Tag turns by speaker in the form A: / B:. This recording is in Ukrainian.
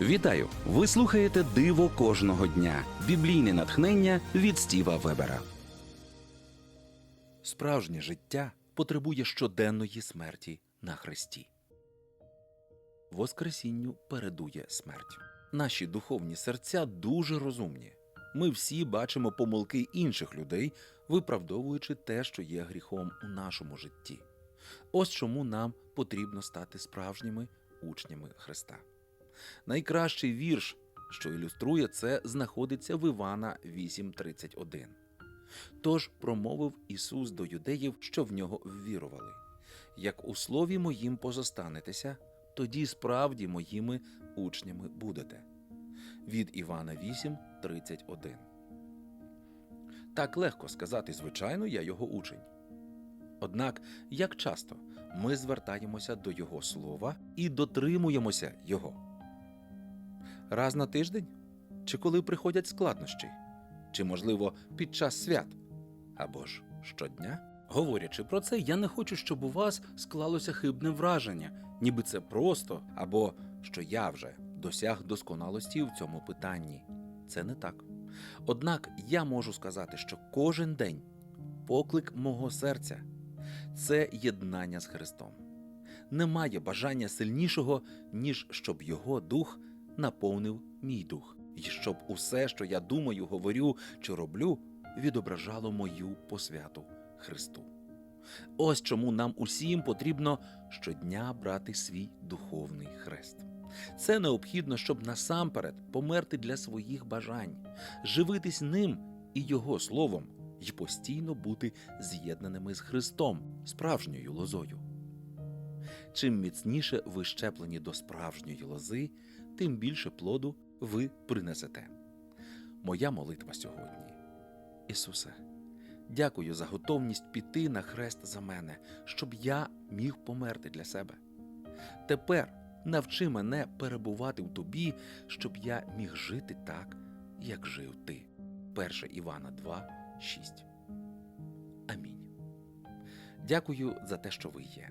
A: Вітаю! Ви слухаєте Диво кожного дня. Біблійне натхнення від Стіва Вебера. Справжнє життя потребує щоденної смерті на хресті. Воскресінню передує смерть. Наші духовні серця дуже розумні. Ми всі бачимо помилки інших людей, виправдовуючи те, що є гріхом у нашому житті. Ось чому нам потрібно стати справжніми учнями Христа. Найкращий вірш, що ілюструє це, знаходиться в Івана 8:31. Тож промовив Ісус до юдеїв, що в нього ввірували. Як у слові моїм позостанетеся, тоді справді моїми учнями будете. Від Івана 8:31. Так легко сказати, звичайно, я його учень. Однак, як часто ми звертаємося до Його слова і дотримуємося Його? Раз на тиждень? Чи коли приходять складнощі? Чи, можливо, під час свят? Або ж щодня? Говорячи про це, я не хочу, щоб у вас склалося хибне враження, ніби це просто, або що я вже досяг досконалості в цьому питанні. Це не так. Однак я можу сказати, що кожен день поклик мого серця це єднання з Христом. Немає бажання сильнішого, ніж щоб його дух наповнив мій дух, і щоб усе, що я думаю, говорю чи роблю, відображало мою посвяту Христу. Ось чому нам усім потрібно щодня брати свій духовний хрест. Це необхідно, щоб насамперед померти для своїх бажань, живитись ним і Його словом, і постійно бути з'єднаними з Христом, справжньою лозою. Чим міцніше ви щеплені до справжньої лози, тим більше плоду ви принесете. Моя молитва сьогодні. Ісусе, дякую за готовність піти на хрест за мене, щоб я міг померти для себе. Тепер навчи мене перебувати в тобі, щоб я міг жити так, як жив ти. 1 Івана 2, 6. Амінь. Дякую за те, що ви є.